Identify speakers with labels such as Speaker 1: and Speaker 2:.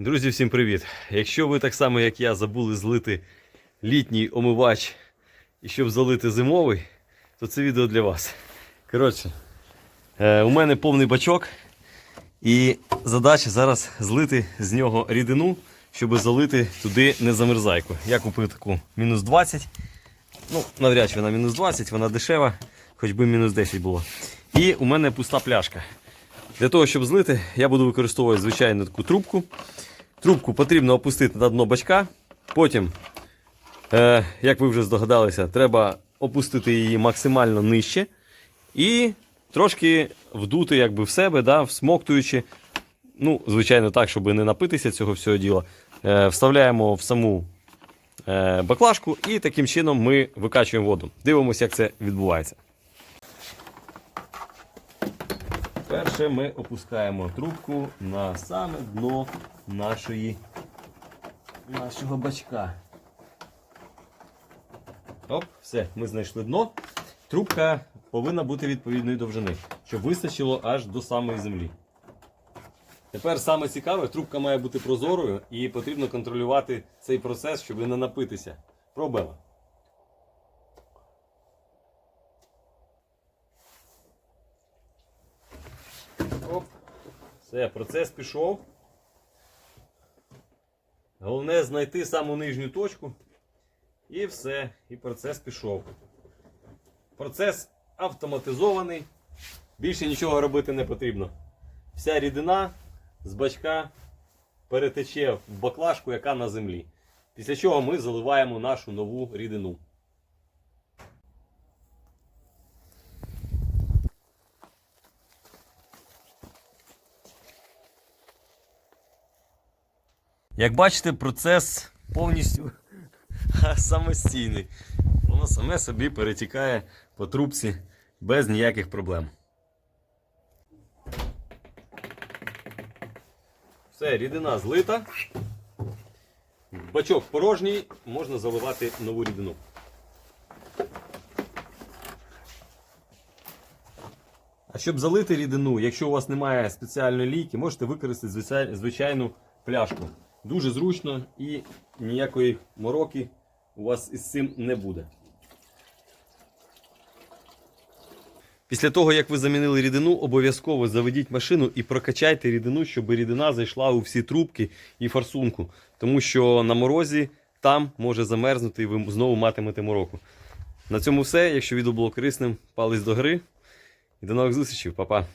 Speaker 1: Друзі, всім привіт! Якщо ви так само, як я, забули злити літній омивач і щоб залити зимовий, то це відео для вас. Коротше, е, у мене повний бачок, і задача зараз злити з нього рідину, щоб залити туди незамерзайку. Я купив таку мінус 20. Ну, навряд чи вона мінус 20, вона дешева, хоч би мінус 10 було. І у мене пуста пляшка. Для того, щоб злити, я буду використовувати звичайну таку трубку. Трубку потрібно опустити на дно бачка. Потім, е, як ви вже здогадалися, треба опустити її максимально нижче і трошки вдути якби, в себе, да, всмоктуючи. Ну, звичайно, так, щоб не напитися цього всього діла. Е, вставляємо в саму е, баклажку і таким чином ми викачуємо воду. Дивимося, як це відбувається. Перше ми опускаємо трубку на саме дно нашої, нашого бачка. Оп, все, ми знайшли дно. Трубка повинна бути відповідної довжини, щоб вистачило аж до самої землі. Тепер саме цікаве, трубка має бути прозорою і потрібно контролювати цей процес, щоб не напитися. Пробуємо. Оп. Все, процес пішов. Головне знайти саму нижню точку. І все, і процес пішов. Процес автоматизований. Більше нічого робити не потрібно. Вся рідина з бачка перетече в баклажку, яка на землі. Після чого ми заливаємо нашу нову рідину. Як бачите, процес повністю самостійний. Воно саме собі перетікає по трубці без ніяких проблем. Все, рідина злита. Бачок порожній, можна заливати нову рідину. А щоб залити рідину, якщо у вас немає спеціальної лійки, можете використати звичайну пляшку. Дуже зручно і ніякої мороки у вас із цим не буде. Після того, як ви замінили рідину, обов'язково заведіть машину і прокачайте рідину, щоб рідина зайшла у всі трубки і форсунку. Тому що на морозі там може замерзнути і ви знову матимете мороку. На цьому все. Якщо відео було корисним, палець до гри. І до нових зустрічей, Па-па.